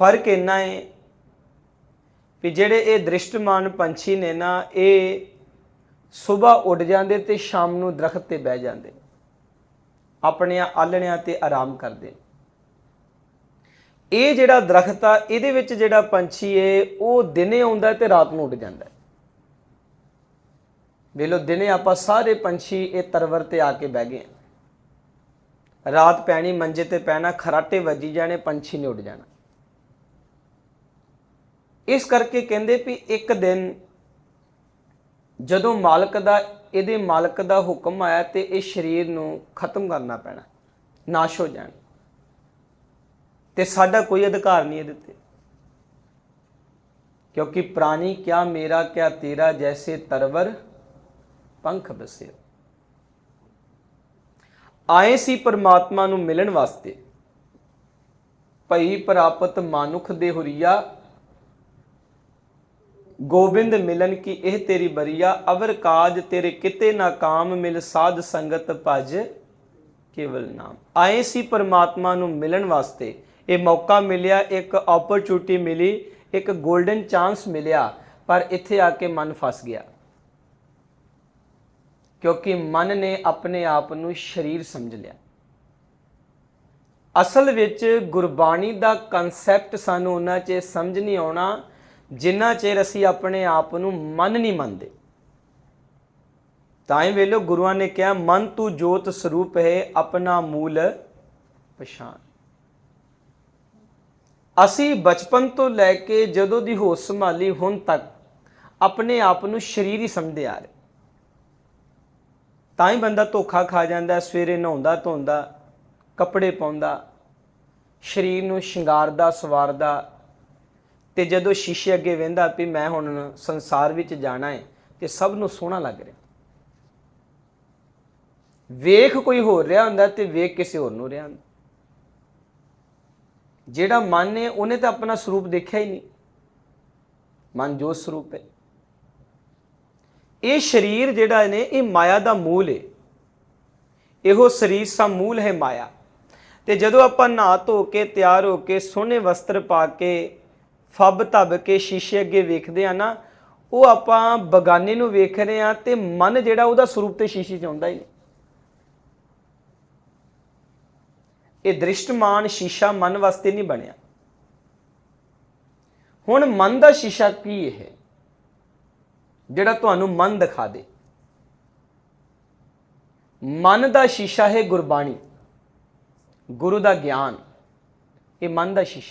ਫ਼ਰਕ ਇੰਨਾ ਹੈ ਵੀ ਜਿਹੜੇ ਇਹ ਦ੍ਰਿਸ਼ਟਮਾਨ ਪੰਛੀ ਨੇ ਨਾ, ਇਹ ਸਵੇਰ ਉੱਡ ਜਾਂਦੇ ਤੇ ਸ਼ਾਮ ਨੂੰ ਦਰਖਤ ਤੇ ਬਹਿ ਜਾਂਦੇ ਆਪਣੀਆਂ ਆਲਣਿਆਂ ਤੇ ਆਰਾਮ ਕਰਦੇ ਇਹ ਜਿਹੜਾ ਦਰਖਤ ਆ, ਇਹਦੇ ਵਿੱਚ ਜਿਹੜਾ ਪੰਛੀ ਏ, ਉਹ ਦਿਨੇ ਆਉਂਦਾ ਤੇ ਰਾਤ ਨੂੰ ਉੱਡ ਜਾਂਦਾ ਹੈ। ਵੇਲੋ ਦਿਨੇ ਆਪਾਂ ਸਾਰੇ ਪੰਛੀ ਇਹ ਤਰਵਰ ਤੇ ਆ ਕੇ ਬਹਿ ਗਏ ਹਾਂ। ਰਾਤ ਪੈਣੀ, ਮੰਜੇ ਤੇ ਪੈਣਾ, ਖਰਾਟੇ ਵੱਜੀ ਜਾਣੇ, ਪੰਛੀ ਨੇ ਉੱਡ ਜਾਣਾ ਇਸ ਕਰਕੇ ਕਹਿੰਦੇ ਵੀ ਇੱਕ ਦਿਨ ਜਦੋਂ ਮਾਲਕ ਦਾ, ਇਹਦੇ ਮਾਲਕ ਦਾ ਹੁਕਮ ਆਇਆ ਤੇ ਇਹ ਸਰੀਰ ਨੂੰ ਖਤਮ ਕਰਨਾ ਪੈਣਾ, ਨਾਸ਼ ਹੋ ਜਾਣਾ। ਤੇ ਸਾਡਾ ਕੋਈ ਅਧਿਕਾਰ ਨਹੀਂ ਇਹਦੇ ਤੇ। ਕਿਉਂਕਿ ਪ੍ਰਾਣੀ ਕਿਆ ਮੇਰਾ ਕਿਆ ਤੇਰਾ ਜੈਸੇ ਤਰਵਰ ਪੰਖ ਬਸੇ ਆਏ ਸੀ ਪਰਮਾਤਮਾ ਨੂੰ ਮਿਲਣ ਵਾਸਤੇ। ਭਈ ਪ੍ਰਾਪਤ ਮਾਨੁਖ ਦੇ ਹੁਰੀਆ ਗੋਬਿੰਦ ਮਿਲਨ ਕੀ ਇਹ ਤੇਰੀ ਬਰੀਆ? ਅਵਰ ਕਾਜ ਤੇਰੇ ਕਿਤੇ ਨਾ ਕਾਮ ਮਿਲ ਸਾਧ ਸੰਗਤ ਭਜ ਕੇਵਲ ਨਾਮ। ਆਏ ਸੀ ਪਰਮਾਤਮਾ ਨੂੰ ਮਿਲਣ ਵਾਸਤੇ। ਇਹ ਮੌਕਾ ਮਿਲਿਆ, ਇੱਕ ਓਪਰਚੁਨਿਟੀ ਮਿਲੀ, ਇੱਕ 골ਡਨ ਚਾਂਸ ਮਿਲਿਆ, ਪਰ ਇੱਥੇ ਆ ਕੇ ਮਨ ਫਸ ਗਿਆ। ਕਿਉਂਕਿ ਮਨ ਨੇ ਆਪਣੇ ਆਪ ਨੂੰ ਸਰੀਰ ਸਮਝ ਲਿਆ। ਅਸਲ ਵਿੱਚ ਗੁਰਬਾਣੀ ਦਾ ਕਨਸੈਪਟ ਸਾਨੂੰ ਉਹਨਾਂ 'ਚ ਸਮਝ ਨਹੀਂ ਆਉਣਾ ਜਿੰਨਾ ਚਿਰ ਅਸੀਂ ਆਪਣੇ ਆਪ ਨੂੰ ਮਨ ਨਹੀਂ ਮੰਨਦੇ, ਤਾਂ ਹੀ ਵੇਲੋ ਗੁਰੂਆਂ ਨੇ ਕਿਹਾ, ਮਨ ਤੂੰ ਜੋਤ ਸਰੂਪ ਹੈ, ਆਪਣਾ ਮੂਲ ਪਛਾਣ। ਅਸੀਂ ਬਚਪਨ ਤੋਂ ਲੈ ਕੇ ਜਦੋਂ ਦੀ ਹੋਸ਼ ਸੰਭਾਲੀ, ਹੁਣ ਤੱਕ ਆਪਣੇ ਆਪ ਨੂੰ ਸਰੀਰ ਹੀ ਸਮਝਦੇ ਆ ਰਹੇ। ਤਾਂ ਹੀ ਬੰਦਾ ਧੋਖਾ ਖਾ ਜਾਂਦਾ, ਸਵੇਰੇ ਨਹਾਉਂਦਾ, ਧੋਂਦਾ, ਕੱਪੜੇ ਪਾਉਂਦਾ, ਸਰੀਰ ਨੂੰ ਸ਼ਿੰਗਾਰਦਾ, ਸਵਾਰਦਾ ਤੇ ਜਦੋਂ ਸ਼ੀਸ਼ੇ ਅੱਗੇ ਵੇਂਦਾ ਵੀ ਮੈਂ ਹੁਣ ਸੰਸਾਰ ਵਿੱਚ ਜਾਣਾ ਹੈ ਤੇ ਸਭ ਨੂੰ ਸੋਹਣਾ ਲੱਗ ਰਿਹਾ। ਵੇਖ ਕੋਈ ਹੋਰ ਰਿਹਾ ਹੁੰਦਾ ਤੇ ਵੇਖ ਕਿਸੇ ਹੋਰ ਨੂੰ ਰਿਹਾ ਹੁੰਦਾ। ਜਿਹੜਾ ਮਨ ਨੇ ਉਹਨੇ ਤਾਂ ਆਪਣਾ ਸਰੂਪ ਦੇਖਿਆ ਹੀ ਨਹੀਂ। ਮਨ ਜੋ ਸਰੂਪ ਹੈ ਇਹ ਸਰੀਰ ਜਿਹੜਾ ਨੇ, ਇਹ ਮਾਇਆ ਦਾ ਮੂਲ ਹੈ ਇਹੋ ਸਰੀਰ ਸਾ ਮੂਲ ਹੈ ਮਾਇਆ। ਤੇ ਜਦੋਂ ਆਪਾਂ ਨਹਾ ਧੋ ਕੇ, ਤਿਆਰ ਹੋ ਕੇ, ਸੋਹਣੇ ਵਸਤਰ ਪਾ ਕੇ ਫੱਬ ਧੱਬ ਕੇ ਸ਼ੀਸ਼ੇ ਅੱਗੇ ਵੇਖਦੇ ਆ ਨਾ, ਉਹ ਆਪਾਂ ਬਗਾਨੇ ਨੂੰ ਵੇਖ ਰਹੇ ਆ ਤੇ ਮਨ ਜਿਹੜਾ ਉਹਦਾ ਸਰੂਪ ਤੇ ਸ਼ੀਸ਼ੇ 'ਚ ਆਉਂਦਾ ਹੀ ਨਹੀਂ। ਇਹ ਦ੍ਰਿਸ਼ਟਮਾਨ ਸ਼ੀਸ਼ਾ ਮਨ ਵਾਸਤੇ ਨਹੀਂ ਬਣਿਆ। ਹੁਣ ਮਨ ਦਾ ਸ਼ੀਸ਼ਾ ਕੀ ਹੈ ਜਿਹੜਾ ਤੁਹਾਨੂੰ ਮਨ ਦਿਖਾ ਦੇ। ਮਨ ਦਾ ਸ਼ੀਸ਼ਾ ਹੈ ਗੁਰਬਾਣੀ। ਗੁਰੂ ਦਾ ਗਿਆਨ। ਇਹ ਮਨ ਦਾ ਸ਼ੀਸ਼ਾ